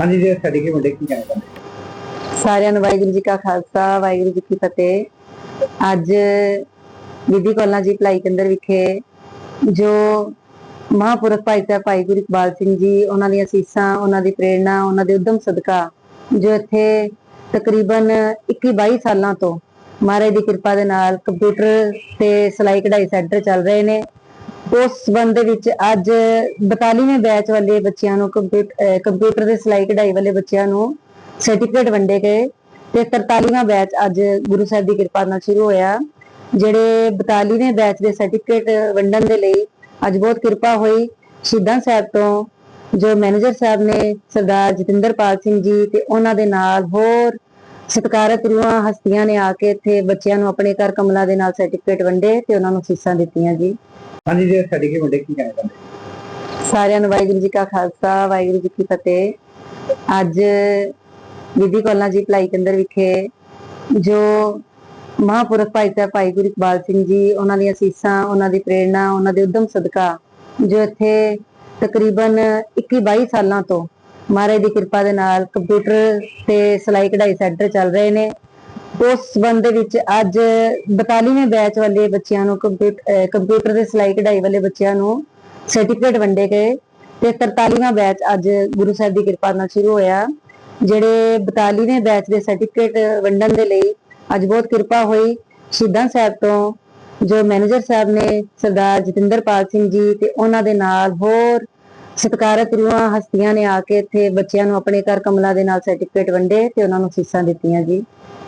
ਹਾਂਜੀ ਜੀ, ਸਾਡੀ ਕੀ ਵੱਡੇ ਕੀ ਕਹਿਣਾ ਚਾਹੁੰਦੇ? ਸਾਰਿਆਂ ਨੂੰ ਵਾਹਿਗੁਰੂ ਜੀ ਕਾ ਖਾਲਸਾ, ਵਾਹਿਗੁਰੂ ਜੀ ਕੀ ਫਤਿਹ। ਅੱਜ ਬੀਬੀ ਕੌਲਾਂ ਜੀ ਭਲਾਈ ਕੇਂਦਰ ਵਿਖੇ ਜੋ ਮਹਾਂਪੁਰਖ ਭਾਈ ਸਾਹਿਬ ਭਾਈ ਗੁਰੂ ਇਕਬਾਲ ਸਿੰਘ ਜੀ, ਉਹਨਾਂ ਦੀਆਂ ਅਸੀਸਾਂ ਉਹਨਾਂ ਦੀ ਪ੍ਰੇਰਣਾ, ਉਹਨਾਂ ਦੇ ਉਦਮ ਸਦਕਾ ਜੋ ਇੱਥੇ ਤਕਰੀਬਨ 21 22 ਸਾਲਾਂ ਤੋਂ ਮਹਾਰਾਜ ਦੀ ਕਿਰਪਾ ਦੇ ਨਾਲ ਕੰਪਿਊਟਰ ਤੇ ਸਿਲਾਈ ਕਢਾਈ ਸੈਂਟਰ ਚੱਲ ਰਹੇ ਨੇ। ਉਸ ਸੰਬੰਧ ਵਿੱਚ ਅੱਜ 42ਵੇਂ ਬੈਚ ਵਾਲੇ ਬੱਚਿਆਂ ਨੂੰ ਕੰਪਿਊਟਰ ਕੰਪਿਊਟਰ ਦੇ ਸਿਲਾਈ ਕਢਾਈ ਵਾਲੇ ਬੱਚਿਆਂ ਨੂੰ ਸਰਟੀਫਿਕੇਟ ਵੰਡੇ ਗਏ ਤੇ 43ਵਾਂ ਬੈਚ ਅੱਜ ਗੁਰੂ ਸਾਹਿਬ ਦੀ ਕਿਰਪਾ ਨਾਲ ਸ਼ੁਰੂ ਹੋਇਆ। ਜਿਹੜੇ 42ਵੇਂ ਬੈਚ ਦੇ ਸਰਟੀਫਿਕੇਟ ਵੰਡਣ ਦੇ ਲਈ ਅੱਜ ਬਹੁਤ ਕਿਰਪਾ ਹੋਈ। ਸ਼ਹੀਦਾਂ ਸਾਹਿਬ ਤੋਂ ਜੋ ਮੈਨੇਜਰ ਸਾਹਿਬ ਨੇ ਸਰਦਾਰ ਜਤਿੰਦਰਪਾਲ ਸਿੰਘ ਜੀ ਤੇ ਉਹਨਾਂ ਦੇ ਨਾਲ ਹੋਰ ਸਤਿਕਾਰਤ ਰੂਹਾਂ ਹਸਤੀਆਂ ਨੇ ਆ ਕੇ ਇੱਥੇ ਬੱਚਿਆਂ ਨੂੰ ਆਪਣੇ ਘਰ ਕਮਲਾ ਦੇ ਨਾਲ ਸਰਟੀਫਿਕੇਟ ਵੰਡੇ ਤੇ ਉਹਨਾਂ ਨੂੰ ਸੀਸਾਂ ਦਿੱਤੀਆਂ ਜੀ। ਹਾਂਜੀ ਜੀ ਸਾਡੀ ਕੀ ਵੱਡੇ ਕੀ ਕਹਿਣਾ ਚਾਹੁੰਦੇ? ਸਾਰਿਆਂ ਨੂੰ ਵਾਹਿਗੁਰੂ ਜੀ ਕਾ ਖਾਲਸਾ ਵਾਹਿਗੁਰੂ ਜੀ ਕੀ ਫਤਿਹ। ਅੱਜ ਬੀਬੀ ਕੌਲਾਂ ਜੀ ਭਲਾਈ ਕੇਂਦਰ ਵਿਖੇ ਜੋ ਮਹਾਂਪੁਰਖ ਭਾਈ ਸਾਹਿਬ ਭਾਈ ਗੁਰੂ ਇਕਬਾਲ ਸਿੰਘ ਜੀ ਉਹਨਾਂ ਦੀਆਂ ਅਸੀਸਾਂ ਉਹਨਾਂ ਦੀ ਪ੍ਰੇਰਣਾ ਉਹਨਾਂ ਦੇ ਉਦਮ ਸਦਕਾ ਜੋ ਇੱਥੇ ਤਕਰੀਬਨ 21 22 ਸਾਲਾਂ ਤੋਂ ਮਹਾਰਾਜ ਦੀ ਕਿਰਪਾ ਦੇ ਨਾਲ ਕੰਪਿਊਟਰ ਤੇ ਸਿਲਾਈ ਕਢਾਈ ਸੈਂਟਰ ਚੱਲ ਰਹੇ ਨੇ। ਉਸ ਸੰਬੰਧ ਦੇ ਵਿੱਚ ਅੱਜ 42ਵੇਂ ਬੈਚ ਵਾਲੇ ਬੱਚਿਆਂ ਨੂੰ ਕੰਪਿਊਟਰ ਅਹ ਸਿਲਾਈ ਕਢਾਈ ਵਾਲੇ ਬੱਚਿਆਂ ਨੂੰ ਸਰਟੀਫਿਕੇਟ ਵੰਡੇ ਗਏ ਤੇ 43ਵਾਂ ਬੈਚ ਅੱਜ ਗੁਰੂ ਸਾਹਿਬ ਦੀ ਕਿਰਪਾ ਨਾਲ ਸ਼ੁਰੂ ਹੋਇਆ। ਜਿਹੜੇ 42ਵੇਂ ਬੈਚ ਦੇ ਸਰਟੀਫਿਕੇਟ ਵੰਡਣ ਦੇ ਲਈ ਅੱਜ ਬਹੁਤ ਕਿਰਪਾ ਹੋਈ। ਸ਼ਹੀਦਾਂ ਸਾਹਿਬ ਤੋਂ ਜੋ ਮੈਨੇਜਰ ਸਾਹਿਬ ਨੇ ਸਰਦਾਰ ਜਤਿੰਦਰਪਾਲ ਸਿੰਘ ਜੀ ਤੇ ਉਹਨਾਂ ਦੇ ਨਾਲ ਹੋਰ ਸਤਿਕਾਰਤ ਰੂਹਾਂ ਹਸਤੀਆਂ ਨੇ ਆ ਕੇ ਇੱਥੇ ਬੱਚਿਆਂ ਨੂੰ ਆਪਣੇ ਘਰ ਕਮਲਾ ਦੇ ਨਾਲ ਸਰਟੀਫਿਕੇਟ ਵੰਡੇ ਤੇ ਉਹਨਾਂ ਨੂੰ ਸੀਸਾਂ ਦਿੱਤੀਆਂ ਜੀ।